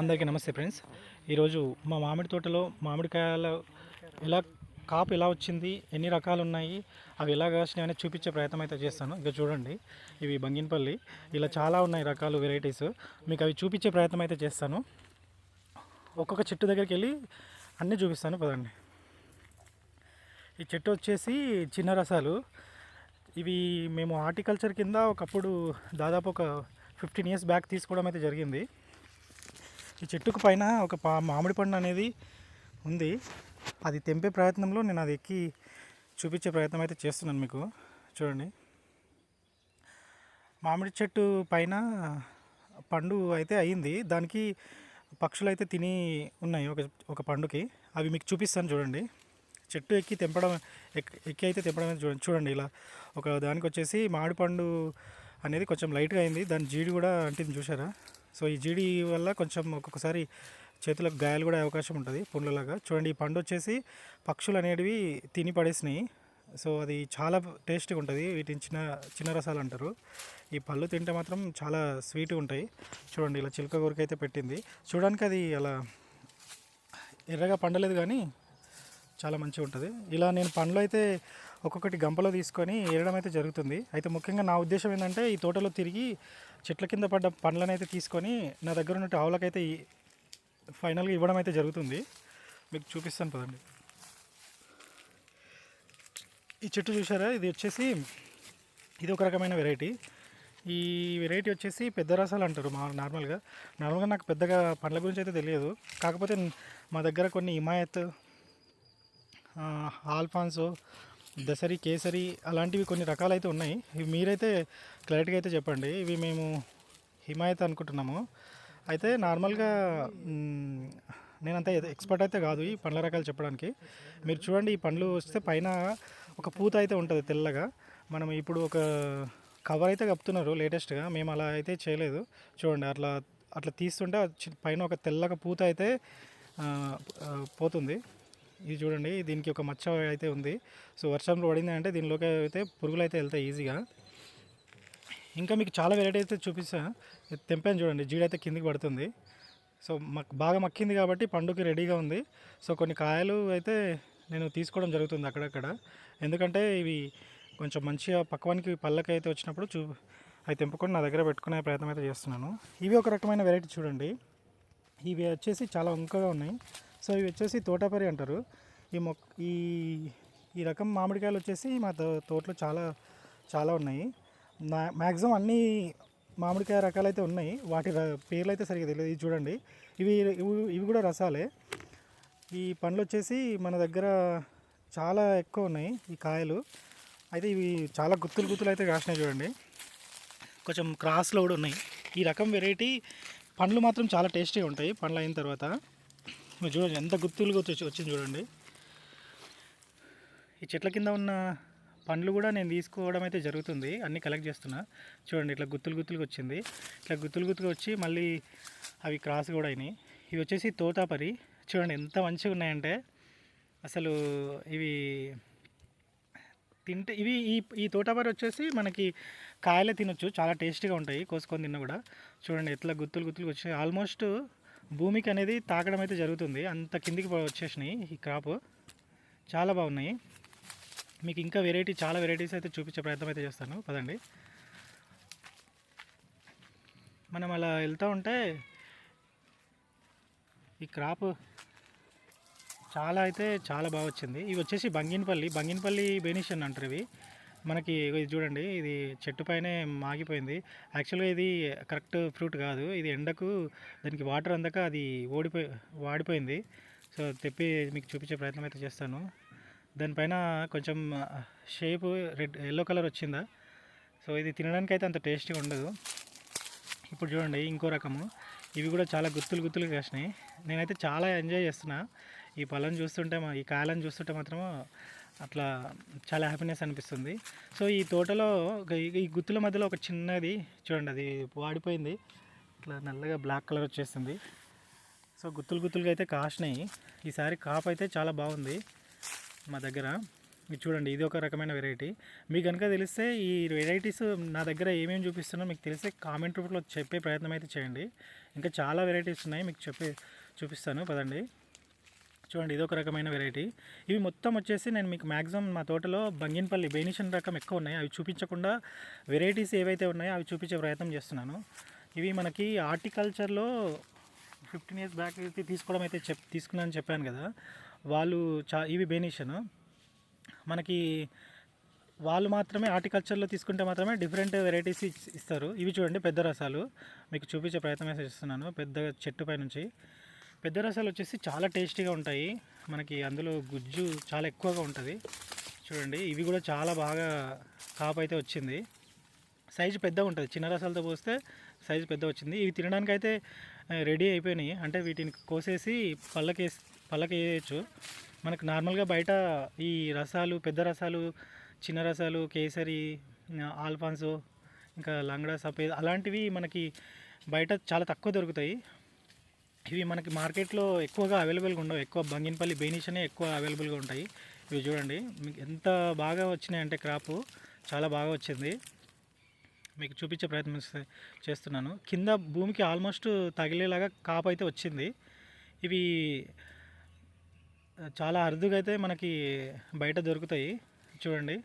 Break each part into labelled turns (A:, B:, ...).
A: అందరికీ నమస్తే ఫ్రెండ్స్. ఈరోజు మా మామిడి తోటలో మామిడికాయలు ఎలా కాపు ఎలా వచ్చింది ఎన్ని రకాలు ఉన్నాయి అవి ఎలా కాసినాయి అనేది చూపించే ప్రయత్నం అయితే చేస్తాను. ఇక చూడండి ఇవి బంగినపల్లి. ఇలా చాలా ఉన్నాయి రకాలు వెరైటీస్ మీకు అవి చూపించే ప్రయత్నం అయితే చేస్తాను. ఒక్కొక్క చెట్టు దగ్గరికి వెళ్ళి అన్నీ చూపిస్తాను పదండి. ఈ చెట్టు వచ్చేసి చిన్న రసాలు. ఇవి మేము హార్టికల్చర్ కింద ఒకప్పుడు దాదాపు ఒక ఫిఫ్టీన్ ఇయర్స్ బ్యాక్ తీసుకోవడం అయితే జరిగింది. ఈ చెట్టుకు పైన ఒక పా మామిడి పండు అనేది ఉంది. అది తెంపే ప్రయత్నంలో నేను అది ఎక్కి చూపించే ప్రయత్నం అయితే చేస్తున్నాను మీకు. చూడండి. మామిడి చెట్టు పైన పండు అయితే అయింది. దానికి పక్షులు అయితే తిని ఉన్నాయి ఒక ఒక పండుకి. అవి మీకు చూపిస్తాను చూడండి. చెట్టు ఎక్కి తెంపడం ఎక్కి అయితే తెంపడం చూడండి చూడండి ఇలా. ఒక దానికి వచ్చేసి మామిడి పండు అనేది కొంచెం లైట్గా అయింది. దాని జీడి కూడా అంటింది చూసారా సో ఈ జీడి వల్ల కొంచెం ఒక్కొక్కసారి చేతులకు గాయాలు కూడా అవకాశం ఉంటుంది పండ్లలాగా. చూడండి ఈ పండు వచ్చేసి పక్షులు అనేటివి తిని పడేసినాయి. సో అది చాలా టేస్టీగా ఉంటుంది వీటిని చిన్న చిన్న రసాలు అంటారు. ఈ పళ్ళు తింటే మాత్రం చాలా స్వీట్గా ఉంటాయి. చూడండి ఇలా చిలుక కూరకి అయితే పెట్టింది. చూడడానికి అది అలా ఎర్రగా పండలేదు కానీ చాలా మంచిగా ఉంటుంది. ఇలా నేను పండ్లు అయితే ఒక్కొక్కటి గంపలో తీసుకొని ఏరడం అయితే జరుగుతుంది. అయితే ముఖ్యంగా నా ఉద్దేశం ఏంటంటే ఈ తోటలో తిరిగి చెట్ల కింద పడ్డ పండ్లను అయితే తీసుకొని నా దగ్గర ఉన్న ఆవులకైతే ఫైనల్గా ఇవ్వడం అయితే జరుగుతుంది. మీకు చూపిస్తాను పదండి. ఈ చెట్టు చూసారా ఇది వచ్చేసి ఇది ఒక రకమైన వెరైటీ. ఈ వెరైటీ వచ్చేసి పెద్ద రసాలు అంటారు మా నార్మల్గా. నార్మల్గా నాకు పెద్దగా పండ్ల గురించి అయితే తెలియదు. కాకపోతే మా దగ్గర కొన్ని హిమాయత్ ఆల్ఫాన్సో దసరి కేసరి అలాంటివి కొన్ని రకాలైతే ఉన్నాయి. ఇవి మీరైతే క్లారిటీగా అయితే చెప్పండి. ఇవి మేము హిమాయత్ అనుకుంటున్నాము. అయితే నార్మల్గా నేనంత ఎక్స్పర్ట్ అయితే కాదు ఈ పండ్ల రకాలు చెప్పడానికి. మీరు చూడండి ఈ పండ్లు వస్తే పైన ఒక పూత అయితే ఉంటుంది తెల్లగా. మనం ఇప్పుడు ఒక కవర్ అయితే కప్పుతున్నారు లేటెస్ట్గా. మేము అలా అయితే చేయలేదు. చూడండి అట్లా అట్లా తీస్తుంటే పైన ఒక తెల్లగా పూత అయితే పోతుంది. ఇది చూడండి దీనికి ఒక మచ్చ అయితే ఉంది. సో వర్షంలో పడింది అంటే దీనిలోకి అయితే పురుగులు అయితే వెళ్తాయి ఈజీగా. ఇంకా మీకు చాలా వెరైటీ అయితే చూపిస్తా. తెంపాను చూడండి జీడి అయితే కిందికి పడుతుంది. సో మక్ బాగా మక్కింది కాబట్టి పండుకి రెడీగా ఉంది. సో కొన్ని కాయలు అయితే నేను తీసుకోవడం జరుగుతుంది అక్కడక్కడ. ఎందుకంటే ఇవి కొంచెం మంచిగా పక్వానికి పళ్ళకి అయితే వచ్చినప్పుడు చూ అవి తెంపుకొని నా దగ్గర పెట్టుకునే ప్రయత్నం అయితే చేస్తున్నాను. ఇవి ఒక రకమైన వెరైటీ చూడండి. ఇవి వచ్చేసి చాలా వంకగా ఉన్నాయి. సో ఇవి వచ్చేసి తోటపరి అంటారు. ఈ మొక్ ఈ ఈ రకం మామిడికాయలు వచ్చేసి మా తో తోటలో చాలా చాలా ఉన్నాయి. నా మ్యాక్సిమం అన్ని మామిడికాయ రకాలు అయితే ఉన్నాయి. వాటి పేర్లు అయితే సరిగ్గా తెలియదు ఇది చూడండి. ఇవి ఇవి- ఇవి కూడా రసాలే. ఈ పండ్లు వచ్చేసి మన దగ్గర చాలా ఎక్కువ ఉన్నాయి ఈ కాయలు. అయితే ఇవి చాలా గుత్తులు గుత్తులు అయితే కాసినాయి చూడండి. కొంచెం క్రాస్లో కూడా ఉన్నాయి. ఈ రకం వెరైటీ పండ్లు మాత్రం చాలా టేస్టీగా ఉంటాయి పండ్లు అయిన తర్వాత. మీరు చూడండి ఎంత గుత్తులుగా వచ్చి వచ్చింది చూడండి. ఈ చెట్ల కింద ఉన్న పండ్లు కూడా నేను తీసుకోవడం అయితే జరుగుతుంది అన్నీ కలెక్ట్ చేస్తున్నా. చూడండి ఇట్లా గుత్తులు గుత్తులుగా వచ్చింది. ఇట్లా గుత్తులు గుత్తులు వచ్చి మళ్ళీ అవి క్రాస్ కూడా అయినాయి. ఇవి వచ్చేసి తోతాపరి. చూడండి ఎంత మంచిగా ఉన్నాయంటే అసలు ఇవి తింటే ఇవి ఈ ఈ తోటపరి వచ్చేసి మనకి కాయలే తినొచ్చు చాలా టేస్టీగా ఉంటాయి కోసుకొని తిన్నా కూడా. చూడండి ఎట్లా గుత్తులు గుత్తులు వచ్చాయి. ఆల్మోస్ట్ భూమికి అనేది తాకడం అయితే జరుగుతుంది. అంత కిందికి వచ్చేసినాయి ఈ క్రాప్. చాలా బాగున్నాయి. మీకు ఇంకా వెరైటీ చాలా వెరైటీస్ అయితే చూపించే ప్రయత్నం అయితే చేస్తాను. పదండి. మనం అలా వెళ్తూ ఉంటే ఈ క్రాప్ చాలా అయితే చాలా బాగా వచ్చింది. ఇవి వచ్చేసి బంగినపల్లి బంగినపల్లి బెనిషన్ అంటారు ఇవి. మనకి ఇది చూడండి ఇది చెట్టు పైనే మాగిపోయింది. యాక్చువల్గా ఇది కరెక్ట్ ఫ్రూట్ కాదు ఇది ఎండకు దానికి వాటర్ అందక అది ఓడిపోయి వాడిపోయింది. సో తెప్పి మీకు చూపించే ప్రయత్నం అయితే చేస్తాను. దానిపైన కొంచెం షేప్ రెడ్ ఎల్లో కలర్ వచ్చిందా? సో ఇది తినడానికి అయితే అంత టేస్టీగా ఉండదు. ఇప్పుడు చూడండి ఇంకో రకము. ఇవి కూడా చాలా గుత్తులు గుత్తులు కాసినాయి. నేనైతే చాలా ఎంజాయ్ చేస్తున్నా. ఈ పళ్ళని చూస్తుంటే మా ఈ కాయలను చూస్తుంటే మాత్రం అట్లా చాలా హ్యాపీనెస్ అనిపిస్తుంది. సో ఈ తోటలో ఈ- గుత్తుల మధ్యలో ఒక చిన్నది చూడండి అది వాడిపోయింది. ఇట్లా నల్లగా బ్లాక్ కలర్ వచ్చేసింది సో గుత్తులు గుత్తులుగా అయితే కాసినాయి. ఈసారి కాపు అయితే చాలా బాగుంది మా దగ్గర. ఇది చూడండి ఇది ఒక రకమైన వెరైటీ మీకు కనుక తెలిస్తే ఈ వెరైటీస్ నా దగ్గర ఏమేమి చూపిస్తున్నా మీకు తెలిస్తే కామెంట్ రూపంలో చెప్పే ప్రయత్నం అయితే చేయండి. ఇంకా చాలా వెరైటీస్ ఉన్నాయి మీకు చెప్పే చూపిస్తాను. పదండి. చూడండి ఇది ఒక రకమైన వెరైటీ ఇవి మొత్తం వచ్చేసి నేను మీకు మ్యాక్సిమం మా తోటలో బంగినపల్లి బెనిషన్ రకం ఎక్కువ ఉన్నాయి. అవి చూపించకుండా వెరైటీస్ ఏవైతే ఉన్నాయో అవి చూపించే ప్రయత్నం చేస్తున్నాను. ఇవి మనకి హార్టికల్చర్లో ఫిఫ్టీన్ ఇయర్స్ బ్యాక్ అయితే తీసుకోవడం అయితే చెప్ తీసుకున్నానని చెప్పాను కదా. వాళ్ళు చా ఇవి బెనిషన్. మనకి వాళ్ళు మాత్రమే హార్టికల్చర్లో తీసుకుంటే మాత్రమే డిఫరెంట్ వెరైటీస్ ఇస్తారు. ఇవి చూడండి పెద్ద రసాలు. మీకు చూపించే ప్రయత్నం చేస్తున్నాను. పెద్ద చెట్టు పై నుంచి పెద్ద రసాలు వచ్చేసి చాలా టేస్టీగా ఉంటాయి. మనకి అందులో గుజ్జు చాలా ఎక్కువగా ఉంటుంది. చూడండి ఇవి కూడా చాలా బాగా కాపు అయితే వచ్చింది. సైజు పెద్దగా ఉంటుంది. చిన్న రసాలతో పోస్తే సైజు పెద్ద వచ్చింది. ఇవి తినడానికి అయితే రెడీ అయిపోయినాయి. అంటే వీటిని కోసేసి పళ్ళకి పళ్ళకేయచ్చు. మనకు నార్మల్గా బయట ఈ రసాలు పెద్ద రసాలు చిన్న రసాలు కేసరి ఆల్ఫాన్సో ఇంకా లంగడా సఫేద్ అలాంటివి మనకి బయట చాలా తక్కువ దొరుకుతాయి. ఇవి మనకి మార్కెట్లో ఎక్కువగా అవైలబుల్గా ఉండవు. ఎక్కువ బంగినపల్లి బెయినిషనే ఎక్కువ అవైలబుల్గా ఉంటాయి. ఇవి చూడండి. మీకు ఎంత బాగా వచ్చినాయి అంటే క్రాపు చాలా బాగా వచ్చింది. మీకు చూపించే ప్రయత్నం చేస్తున్నాను. కింద భూమికి ఆల్మోస్ట్ తగిలేలాగా కాపు అయితే వచ్చింది. ఇవి చాలా అరుదుగా అయితే మనకి బయట దొరుకుతాయి. చూడండి.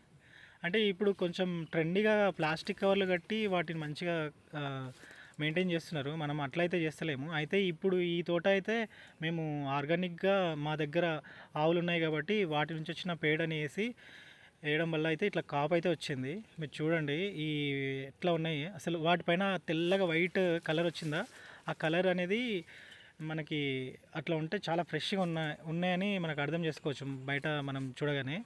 A: అంటే ఇప్పుడు కొంచెం ట్రెండీగా ప్లాస్టిక్ కవర్లు కట్టి వాటిని మంచిగా మెయింటైన్ చేస్తున్నారు. మనం అట్లయితే చేస్తలేము. అయితే ఇప్పుడు ఈ తోట అయితే మేము ఆర్గానిక్గా మా దగ్గర ఆవులు ఉన్నాయి కాబట్టి వాటి నుంచి వచ్చిన పేడని వేసి వేయడం వల్ల అయితే ఇట్లా కాపు అయితే వచ్చింది. మీరు చూడండి ఈ ఎట్లా ఉన్నాయి. అసలు వాటిపైన తెల్లగా వైట్ కలర్ వచ్చిందా? ఆ కలర్ అనేది మనకి అట్లా ఉంటే చాలా ఫ్రెష్గా ఉన్న ఉన్నాయని మనకు అర్థం చేసుకోవచ్చు. బయట మనం చూడగానే.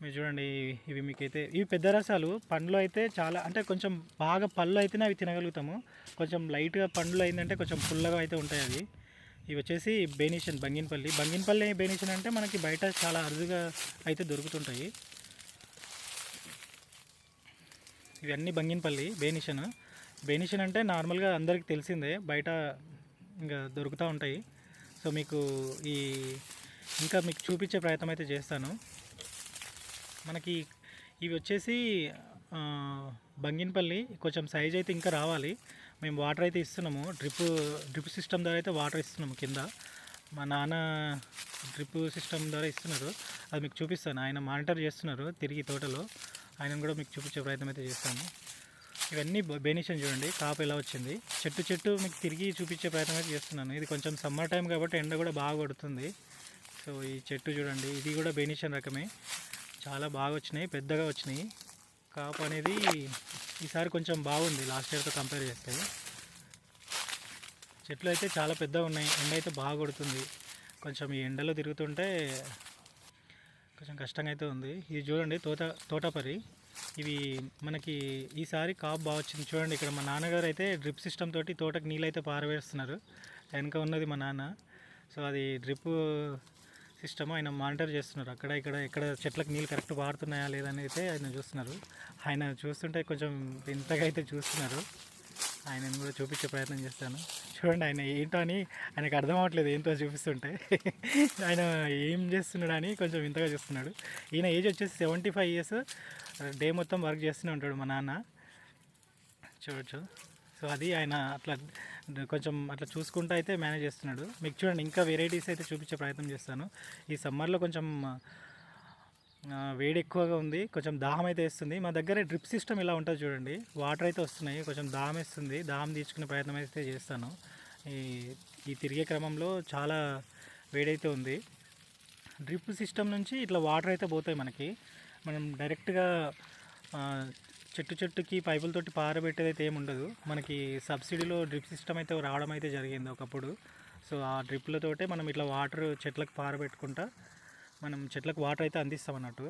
A: మీరు చూడండి ఇవి మీకైతే ఇవి పెద్ద రసాలు. పండ్లు అయితే చాలా అంటే కొంచెం బాగా పళ్ళు అయితేనే అవి తినగలుగుతాము. కొంచెం లైట్గా పండ్లు అయిందంటే కొంచెం పుల్లగా అయితే ఉంటాయి అవి. ఇవి వచ్చేసి బెనిషన్ బంగినపల్లి. బంగినపల్లి బెనిషన్ అంటే మనకి బయట చాలా అరుదుగా అయితే దొరుకుతుంటాయి. ఇవన్నీ బంగినపల్లి బేనిషన్. బేనిషన్ అంటే నార్మల్గా అందరికీ తెలిసిందే బయట ఇంకా దొరుకుతూ ఉంటాయి. సో మీకు ఈ ఇంకా మీకు చూపించే ప్రయత్నం అయితే చేస్తాను. మనకి ఇవి వచ్చేసి బంగినపల్లి. కొంచెం సైజ్ అయితే ఇంకా రావాలి. మేము వాటర్ అయితే ఇస్తున్నాము. డ్రిప్ డ్రిప్ సిస్టమ్ ద్వారా అయితే వాటర్ ఇస్తున్నాము కింద. మా నాన్న డ్రిప్ సిస్టమ్ ద్వారా ఇస్తున్నారు. అది మీకు చూపిస్తాను. ఆయన మానిటర్ చేస్తున్నారు తిరిగి తోటలో. ఆయన కూడా మీకు చూపించే ప్రయత్నం అయితే చేస్తాను ఇవన్నీ బెనిషన్ చూడండి. కాపు ఎలా వచ్చింది? చెట్టు చెట్టు మీకు తిరిగి చూపించే ప్రయత్నం అయితే చేస్తున్నాను. ఇది కొంచెం సమ్మర్ టైం కాబట్టి ఎండ కూడా బాగా కొడుతుంది. సో ఈ చెట్టు చూడండి. ఇది కూడా బెనిషన్ రకమే. చాలా బాగా వచ్చినాయి పెద్దగా వచ్చినాయి. కాపు అనేది ఈసారి కొంచెం బాగుంది లాస్ట్ ఇయర్తో కంపేర్ చేస్తే. చెట్లు అయితే చాలా పెద్దగా ఉన్నాయి ఎండ అయితే బాగా కొడుతుంది. కొంచెం ఈ ఎండలో తిరుగుతుంటే కొంచెం కష్టంగా అయితే ఉంది. ఇది చూడండి తోట తోటపరి. ఇవి మనకి ఈసారి కాపు బాగా వచ్చింది. చూడండి ఇక్కడ మా నాన్నగారు అయితే డ్రిప్ సిస్టమ్ తోటి తోటకి నీళ్ళు అయితే పారవేస్తున్నారు. వెనక ఉన్నది మా నాన్న. సో అది డ్రిప్ సిస్టమ్ ఆయన మానిటర్ చేస్తున్నారు. అక్కడ ఇక్కడ ఎక్కడ చెట్లకు నీళ్ళు కరెక్ట్ వాడుతున్నాయా లేదని అయితే ఆయన చూస్తున్నారు. ఆయన చూస్తుంటే కొంచెం వింతగా అయితే చూస్తున్నారు. ఆయనను కూడా చూపించే ప్రయత్నం చేస్తాను. చూడండి ఆయన ఏంటో అని ఆయనకు అర్థం అవ్వట్లేదు ఏంటో చూపిస్తుంటే. ఆయన ఏం చేస్తున్నాడు అని కొంచెం వింతగా చూస్తున్నాడు. ఈయన ఏజ్ వచ్చేసి సెవెంటీ ఫైవ్ ఇయర్స్. డే మొత్తం వర్క్ చేస్తూనే ఉంటాడు మా నాన్న. చూడొచ్చు. సో అది ఆయన అట్లా కొంచెం అట్లా చూసుకుంటూ అయితే మేనేజ్ చేస్తున్నాడు. మీకు చూడండి ఇంకా వెరైటీస్ అయితే చూపించే ప్రయత్నం చేస్తాను. ఈ సమ్మర్లో కొంచెం వేడి ఎక్కువగా ఉంది కొంచెం దాహం అయితే వేస్తుంది. మా దగ్గర డ్రిప్ సిస్టమ్ ఇలా ఉంటుంది చూడండి. వాటర్ అయితే వస్తున్నాయి కొంచెం దాహం వేస్తుంది. దాహం తీర్చుకునే ప్రయత్నం అయితే చేస్తాను. ఈ ఈ తిరిగే క్రమంలో చాలా వేడైతే ఉంది. డ్రిప్ సిస్టమ్ నుంచి ఇట్లా వాటర్ అయితే పోతాయి మనకి. మనం డైరెక్ట్గా చెట్టు చెట్టుకి పైపులతోటి పారబెట్టేది అయితే ఏమి ఉండదు మనకి సబ్సిడీలో డ్రిప్ సిస్టమ్ అయితే రావడం అయితే జరిగింది ఒకప్పుడు. సో ఆ డ్రిప్లతోటే మనం ఇట్లా వాటర్ చెట్లకు పారబెట్టుకుంటా మనం చెట్లకు వాటర్ అయితే అందిస్తాం అన్నట్టు.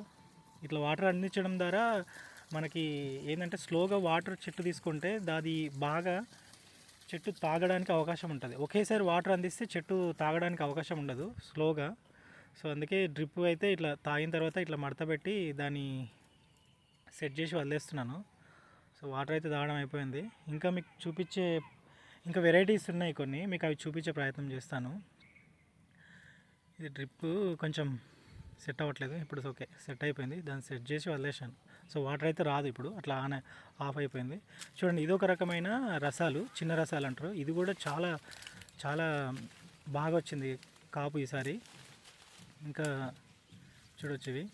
A: ఇట్లా వాటర్ అందించడం ద్వారా మనకి ఏంటంటే స్లోగా వాటర్ చెట్టు తీసుకుంటే దాది బాగా చెట్టు తాగడానికి అవకాశం ఉంటుంది. ఒకేసారి వాటర్ అందిస్తే చెట్టు తాగడానికి అవకాశం ఉండదు స్లోగా. సో అందుకే డ్రిప్ అయితే ఇట్లా తాగిన తర్వాత ఇట్లా మడతపెట్టి దాని దాన్ని సెట్ చేసి వదిలేస్తున్నాను. సో వాటర్ అయితే తాగడం అయిపోయింది. ఇంకా మీకు చూపించే ఇంకా వెరైటీస్ ఉన్నాయి కొన్ని. మీకు అవి చూపించే ప్రయత్నం చేస్తాను. ఇది డ్రిప్ కొంచెం సెట్ అవ్వట్లేదు. ఇప్పుడు ఓకే సెట్ అయిపోయింది. దాన్ని సెట్ చేసి వదిలేసాను సో వాటర్ అయితే రాదు ఇప్పుడు. అట్లా ఆన్ ఆఫ్ అయిపోయింది. చూడండి ఇది ఒక రకమైన రసాలు చిన్న రసాలు అంటారు. ఇది కూడా చాలా చాలా బాగా వచ్చింది కాపు ఈసారి. ఇంకా చూడొచ్చు ఇవి.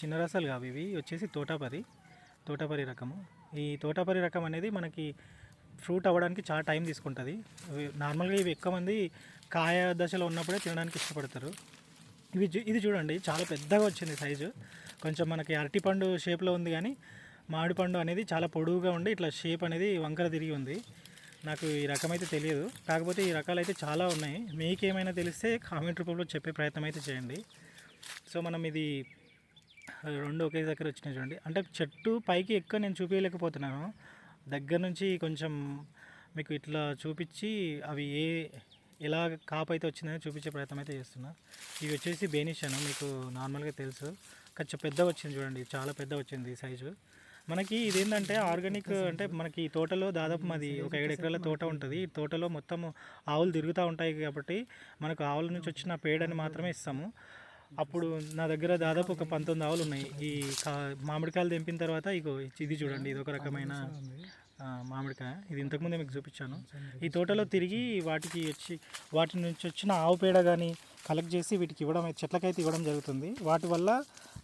A: చిన్న రసాలు కావు. ఇవి వచ్చేసి తోటాపరి తోటపరి రకము. ఈ తోటపరి రకం అనేది మనకి ఫ్రూట్ అవ్వడానికి చాలా టైం తీసుకుంటుంది. నార్మల్గా ఇవి ఎక్కువ మంది కాయ దశలో ఉన్నప్పుడే తినడానికి ఇష్టపడతారు. ఇవి ఇది చూడండి చాలా పెద్దగా వచ్చింది సైజు. కొంచెం మనకి అరటిపండు షేప్లో ఉంది కానీ మామిడిపండు అనేది చాలా పొడవుగా ఉండి ఇట్లా షేప్ అనేది వంకర తిరిగి ఉంది. నాకు ఈ రకం అయితే తెలియదు. కాకపోతే ఈ రకాలు అయితే చాలా ఉన్నాయి. మీకు ఏమైనా తెలిస్తే కామెంట్ రూపంలో చెప్పే ప్రయత్నం అయితే చేయండి. సో మనం ఇది రెండు ఒకే దగ్గర వచ్చినాయి చూడండి. అంటే చెట్టు పైకి ఎక్కువ నేను చూపించలేకపోతున్నాను దగ్గర నుంచి కొంచెం మీకు ఇట్లా చూపించి అవి ఏ ఎలా కాపు అయితే వచ్చిందని చూపించే ప్రయత్నం అయితే చేస్తున్నా. ఇవి వచ్చేసి బేనిషాను మీకు నార్మల్గా తెలుసు. కొంచెం పెద్ద వచ్చింది చూడండి చాలా పెద్ద వచ్చింది సైజు. మనకి ఇదేంటంటే ఆర్గానిక్ అంటే మనకి ఈ తోటలో దాదాపు మాది ఒక ఏడు ఎకరాల తోట ఉంటుంది. ఈ తోటలో మొత్తం ఆవులు తిరుగుతూ ఉంటాయి కాబట్టి మనకు ఆవుల నుంచి వచ్చిన పేడని మాత్రమే ఇస్తాము. అప్పుడు నా దగ్గర దాదాపు ఒక పంతొమ్మిది ఆవులు ఉన్నాయి. ఈ కా మామిడికాయలు తెంపిన తర్వాత ఇగో ఇది చూడండి ఇది ఒక రకమైన మామిడికాయ. ఇది ఇంతకుముందే మీకు చూపించాను. ఈ తోటలో తిరిగి వాటికి వచ్చి వాటి నుంచి వచ్చిన ఆవు పేడ కానీ కలెక్ట్ చేసి వీటికి ఇవ్వడం చెట్లకైతే ఇవ్వడం జరుగుతుంది. వాటి వల్ల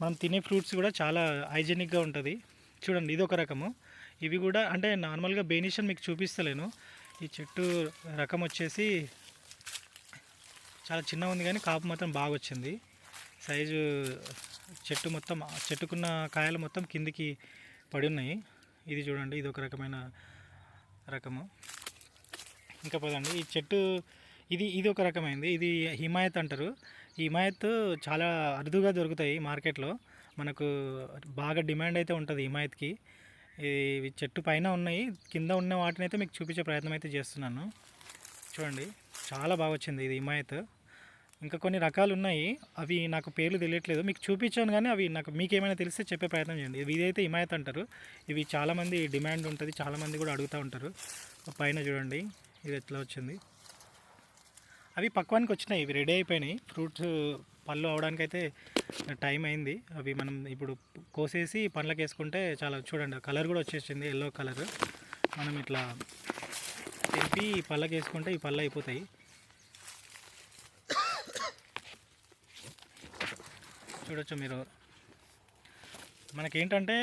A: మనం తినే ఫ్రూట్స్ కూడా చాలా హైజెనిక్గా ఉంటుంది. చూడండి ఇది ఒక రకము. ఇవి కూడా అంటే నార్మల్గా బెనిషన్ మీకు చూపిస్తలేను. ఈ చెట్టు రకం వచ్చేసి చాలా చిన్నగా ఉంది కానీ కాపు మాత్రం బాగా వచ్చింది. సైజు చెట్టు మొత్తం చెట్టుకున్న కాయలు మొత్తం కిందికి పడి ఉన్నాయి ఇది చూడండి ఇది ఒక రకమైన రకము. ఇంకా పదండి ఈ చెట్టు ఇది ఇది ఒక రకమైంది. ఇది హిమాయత్ అంటారు. ఈ హిమాయత్ చాలా అరుదుగా దొరుకుతాయి మార్కెట్లో. మనకు బాగా డిమాండ్ అయితే ఉంటుంది హిమాయత్కి. ఇవి చెట్టు పైన ఉన్నాయి కింద ఉన్న వాటిని అయితే మీకు చూపించే ప్రయత్నం అయితే చేస్తున్నాను. చూడండి చాలా బాగా వచ్చింది ఇది హిమాయత్. ఇంకా కొన్ని రకాలు ఉన్నాయి అవి నాకు పేర్లు తెలియట్లేదు. మీకు చూపించాను కానీ అవి నాకు మీకేమైనా తెలిస్తే చెప్పే ప్రయత్నం చేయండి. ఇవి ఇదైతే హిమాయత్ అంటారు. ఇవి చాలామంది డిమాండ్ ఉంటుంది. చాలామంది కూడా అడుగుతూ ఉంటారు. పైన చూడండి. ఇది ఎట్లా వచ్చింది? అవి పక్వానికి వచ్చినాయి. ఇవి రెడీ అయిపోయినాయి. ఫ్రూట్స్ పళ్ళు అవడానికి అయితే టైం అయింది. అవి మనం ఇప్పుడు కోసేసి పండ్లకు వేసుకుంటే చాలా చూడండి. కలర్ కూడా వచ్చేసింది. Yellow colour. మనం ఇట్లా తెంపి పళ్ళకి వేసుకుంటే ఈ పళ్ళు అయిపోతాయి. చూడొచ్చు మీరు. మనకేంటంటే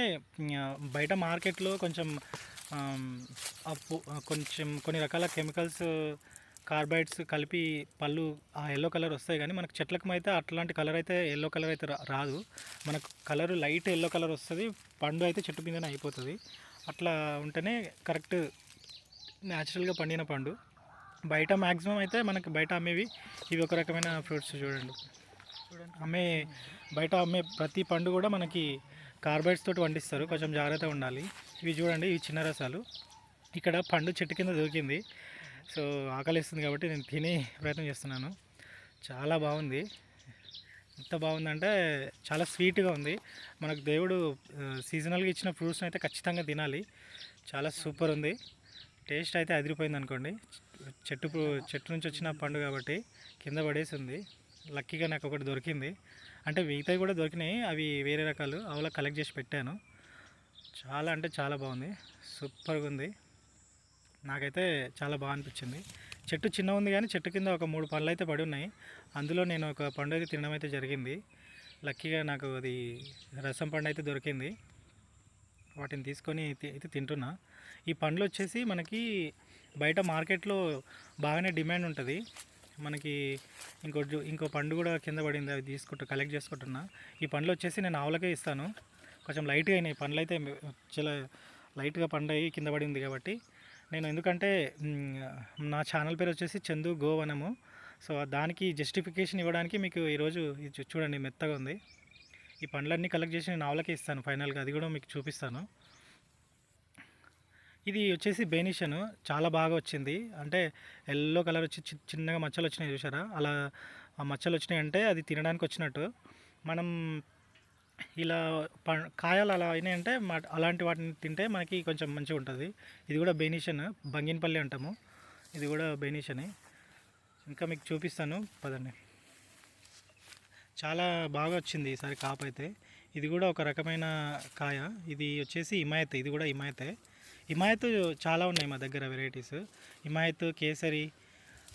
A: బయట మార్కెట్లో కొంచెం కొంచెం కొన్ని రకాల కెమికల్స్ కార్బైడ్స్ కలిపి పళ్ళు ఆ ఎల్లో కలర్ వస్తాయి కానీ మనకు చెట్లకు అయితే అట్లాంటి కలర్ అయితే ఎల్లో కలర్ అయితే రాదు. మనకు కలర్ లైట్ ఎల్లో కలర్ వస్తుంది పండు అయితే చెట్టు మీదనే అయిపోతుంది. అట్లా ఉంటేనే కరెక్ట్ న్యాచురల్గా పండిన పండు. బయట మ్యాక్సిమం అయితే మనకు బయట అమ్మేవి ఇవి ఒక రకమైన ఫ్రూట్స్ చూడండి. అమ్మే బయట అమ్మే ప్రతి పండు కూడా మనకి కార్బైడ్స్ తోటి వండిస్తారు కొంచెం జాగ్రత్త ఉండాలి. ఇవి చూడండి ఇవి చిన్న రసాలు. ఇక్కడ పండు చెట్టు కింద దొరికింది. సో ఆకలిస్తుంది కాబట్టి నేను తినే ప్రయత్నం చేస్తున్నాను. చాలా బాగుంది. ఎంత బాగుందంటే చాలా స్వీట్గా ఉంది. మనకు దేవుడు సీజనల్గా ఇచ్చిన ఫ్రూట్స్ని అయితే ఖచ్చితంగా తినాలి. చాలా సూపర్ ఉంది. టేస్ట్ అయితే అదిరిపోయింది అనుకోండి. చెట్టు చెట్టు నుంచి వచ్చిన పండు కాబట్టి కింద పడేసి ఉంది. లక్కీగా నాకు ఒకటి దొరికింది. అంటే మిగతావి కూడా దొరికినాయి. అవి వేరే రకాలు. అవలా కలెక్ట్ చేసి పెట్టాను. చాలా అంటే చాలా బాగుంది. సూపర్గా ఉంది. నాకైతే చాలా బాగా అనిపించింది. చెట్టు చిన్న ఉంది కానీ చెట్టు కింద ఒక మూడు పళ్ళు అయితే పడి ఉన్నాయి. అందులో నేను ఒక పండు అయితే తినడం అయితే జరిగింది. లక్కీగా నాకు అది రసం పండు అయితే దొరికింది. వాటిని తీసుకొని అయితే తింటున్నా. ఈ పండ్లు వచ్చేసి మనకి బయట మార్కెట్లో బాగానే డిమాండ్ ఉంటుంది. మనకి ఇంకో ఇంకో పండు కూడా కింద పడింది అవి తీసుకుంటూ కలెక్ట్ చేసుకుంటున్నా. ఈ పండ్లు వచ్చేసి నేను ఆవులకే ఇస్తాను. కొంచెం లైట్గా అయినాయి. పండ్లు అయితే చాలా లైట్గా పండాయి కింద పడింది కాబట్టి. నేను ఎందుకంటే నా ఛానల్ పేరు వచ్చేసి చందు గోవనము. సో దానికి జస్టిఫికేషన్ ఇవ్వడానికి మీకు ఈరోజు ఇది చూడండి మెత్తగా ఉంది. ఈ పండ్లన్నీ కలెక్ట్ చేసి నేను ఆవులకే ఇస్తాను. ఫైనల్గా అది కూడా మీకు చూపిస్తాను. ఇది వచ్చేసి బెనిషన్. చాలా బాగా వచ్చింది. అంటే ఎల్లో కలర్ వచ్చి చి- చిన్నగా మచ్చలు వచ్చినాయి చూసారా అలా ఆ మచ్చలు వచ్చినాయి అంటే అది తినడానికి వచ్చినట్టు. మనం ఇలా ప కాయలు అలా అయినాయంటే మా- అలాంటి వాటిని తింటే మనకి కొంచెం మంచిగా ఉంటుంది. ఇది కూడా బెనిషన్. బంగినపల్లి అంటాము. ఇది కూడా బెనిషనే. ఇంకా మీకు చూపిస్తాను. పదండి. చాలా బాగా వచ్చింది ఈసారి కాపు అయితే. ఇది కూడా ఒక రకమైన కాయ. ఇది వచ్చేసి హిమాయత్. ఇది కూడా హిమాయతే. హిమాయత్ చాలా ఉన్నాయి మా దగ్గర వెరైటీస్. హిమాయత్ కేసరి.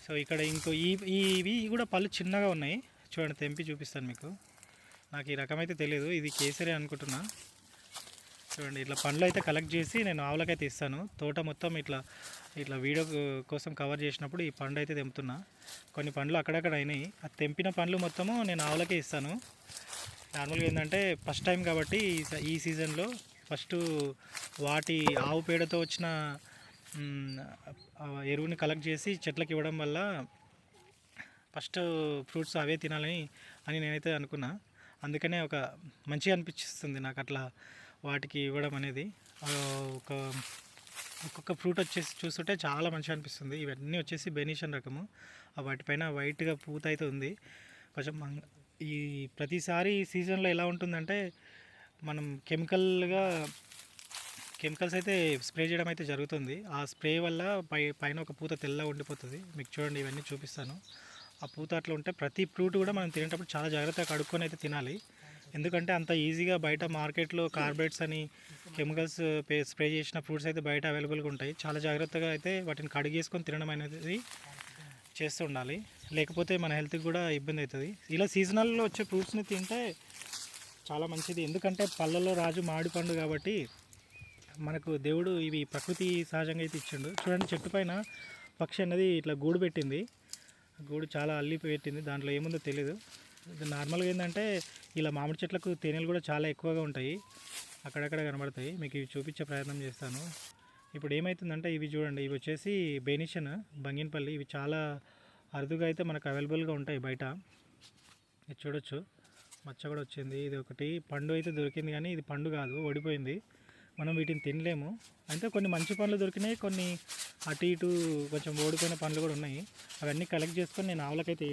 A: సో ఇక్కడ ఇంకో ఈ ఇవి కూడా పళ్ళు చిన్నగా ఉన్నాయి. చూడండి తెంపి చూపిస్తాను మీకు. నాకు ఈ రకం అయితే తెలియదు ఇది కేసరి అనుకుంటున్నా. చూడండి ఇట్లా పండ్లు అయితే కలెక్ట్ చేసి నేను ఆవులకైతే ఇస్తాను. తోట మొత్తం ఇట్లా ఇట్లా వీడియో కోసం కవర్ చేసినప్పుడు ఈ పండు అయితే తెంపుతున్నా. కొన్ని పండ్లు అక్కడక్కడ అయినాయి. ఆ తెంపిన పండ్లు మొత్తము నేను ఆవులకే ఇస్తాను. నార్మల్గా ఏంటంటే ఫస్ట్ టైం కాబట్టి ఈ స- ఈ సీజన్లో ఫస్ట్ వాటి ఆవు పేడతో వచ్చిన ఎరువుని కలెక్ట్ చేసి చెట్లకి ఇవ్వడం వల్ల ఫస్ట్ ఫ్రూట్స్ అవే తినాలని అని నేనైతే అనుకున్నా. అందుకనే ఒక మంచిగా అనిపిస్తుంది నాకు అట్లా వాటికి ఇవ్వడం అనేది. ఒక ఒక్కొక్క ఫ్రూట్ వచ్చేసి చూస్తుంటే చాలా మంచిగా అనిపిస్తుంది. ఇవన్నీ వచ్చేసి బెనీషన్ రకము. వాటిపైన వైట్గా పూత అయితే ఉంది. కొంచెం ఈ ప్రతిసారి సీజన్లో ఎలా ఉంటుందంటే మనం కెమికల్గా కెమికల్స్ అయితే స్ప్రే చేయడం అయితే జరుగుతుంది. ఆ స్ప్రే వల్ల పై పైన ఒక పూత తెల్ల ఉండిపోతుంది. మీకు చూడండి ఇవన్నీ చూపిస్తాను. ఆ పూత అట్లా ఉంటే ప్రతి ఫ్రూట్ కూడా మనం తినేటప్పుడు చాలా జాగ్రత్తగా కడుక్కొని అయితే తినాలి. ఎందుకంటే అంత ఈజీగా బయట మార్కెట్లో కార్బేట్స్ అని కెమికల్స్ స్ప్రే చేసిన ఫ్రూట్స్ అయితే బయట అవైలబుల్గా ఉంటాయి. చాలా జాగ్రత్తగా అయితే వాటిని కడిగేసుకొని తినడం అనేది చేస్తూ ఉండాలి. లేకపోతే మన హెల్త్కి కూడా ఇబ్బంది అవుతుంది. ఇలా సీజనల్లో వచ్చే ఫ్రూట్స్ని తింటే చాలా మంచిది. ఎందుకంటే పళ్ళలో రాజు మామిడి పండు కాబట్టి మనకు దేవుడు ఇవి ప్రకృతి సహజంగా అయితే ఇచ్చిండు. చూడండి చెట్టు పైన పక్షి అనేది ఇట్లా గూడు పెట్టింది. గూడు చాలా అల్లి పెట్టింది. దాంట్లో ఏముందో తెలియదు నార్మల్గా ఏంటంటే ఇలా మామిడి చెట్లకు తేనెలు కూడా చాలా ఎక్కువగా ఉంటాయి. అక్కడక్కడ కనబడతాయి. మీకు ఇవి చూపించే ప్రయత్నం చేస్తాను. ఇప్పుడు ఏమవుతుందంటే ఇవి చూడండి. ఇవి వచ్చేసి బెనిషన్ బంగినపల్లి. ఇవి చాలా అరుదుగా అయితే మనకు అవైలబుల్గా ఉంటాయి బయట. ఇది చూడొచ్చు. మచ్చ కూడా వచ్చింది. ఇది ఒకటి. పండు అయితే దొరికింది కానీ ఇది పండు కాదు ఓడిపోయింది. మనం వీటిని తినలేము. అంటే కొన్ని మంచి పండ్లు దొరికినాయి కొన్ని అటు ఇటు కొంచెం ఓడిపోయిన పండ్లు కూడా ఉన్నాయి. అవన్నీ కలెక్ట్ చేసుకొని నేను ఆవులకైతే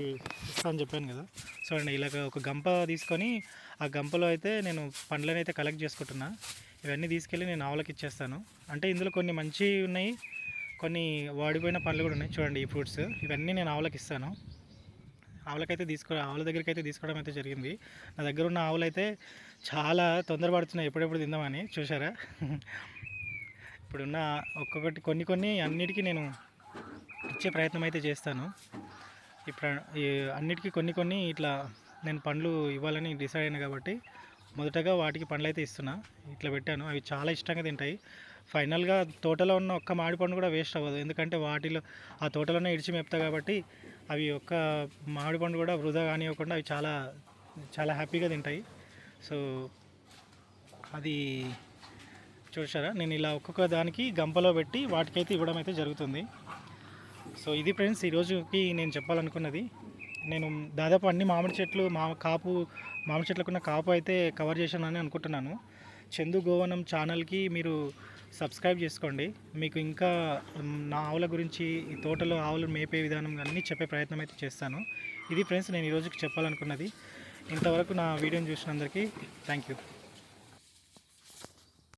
A: ఇస్తాను చెప్పాను కదా. చూడండి ఇలాగ ఒక గంప తీసుకొని ఆ గంపలో అయితే నేను పండ్లను అయితే కలెక్ట్ చేసుకుంటున్నా. ఇవన్నీ తీసుకెళ్ళి నేను ఆవులకి ఇచ్చేస్తాను. అంటే ఇందులో కొన్ని మంచి ఉన్నాయి కొన్ని వాడిపోయిన పండ్లు కూడా ఉన్నాయి. చూడండి ఈ ఫ్రూట్స్ ఇవన్నీ నేను ఆవులకి ఇస్తాను. ఆవులకైతే తీసుకో ఆవుల దగ్గరికి అయితే తీసుకోవడం అయితే జరిగింది. నా దగ్గర ఉన్న ఆవులు అయితే చాలా తొందరపడుతున్నాయి. ఎప్పుడెప్పుడు తిందామని చూసారా ఇప్పుడున్న ఒక్కొక్కటి కొన్ని కొన్ని అన్నిటికీ నేను ఇచ్చే ప్రయత్నం అయితే చేస్తాను. ఇప్పుడు అన్నిటికీ కొన్ని కొన్ని ఇట్లా నేను పండ్లు ఇవ్వాలని డిసైడ్ అయినా కాబట్టి మొదటగా వాటికి పండ్లు అయితే ఇస్తున్నా. ఇట్లా పెట్టాను. అవి చాలా ఇష్టంగా తింటాయి. ఫైనల్గా తోటలో ఉన్న ఒక్క మామిడి పండు కూడా వేస్ట్ అవ్వదు. ఎందుకంటే వాటిలో ఆ తోటలోనే ఇడిచి మేపుతా కాబట్టి అవి ఒక్క మామిడి పండు కూడా వృధా కానివ్వకుండా అవి చాలా చాలా హ్యాపీగా తింటాయి. సో అది చూసారా? నేను ఇలా ఒక్కొక్క దానికి గంపలో పెట్టి వాటికైతే ఇవ్వడం అయితే జరుగుతుంది. సో ఇది ఫ్రెండ్స్ ఈరోజుకి నేను చెప్పాలనుకున్నది. నేను దాదాపు అన్ని మామిడి చెట్లు మా కాపు మామిడి చెట్లకున్న కాపు అయితే కవర్ చేశానని అనుకుంటున్నాను. చందు గోవనం ఛానల్కి మీరు సబ్స్క్రైబ్ చేసుకోండి. మీకు ఇంకా నా ఆవుల గురించి ఈ తోటలో ఆవులు మేపే విధానం అన్నీ చెప్పే ప్రయత్నం అయితే చేస్తాను. ఇది ఫ్రెండ్స్ నేను ఈరోజుకి చెప్పాలనుకున్నది. ఇంతవరకు నా వీడియోని చూసినందరికీ థ్యాంక్ యూ.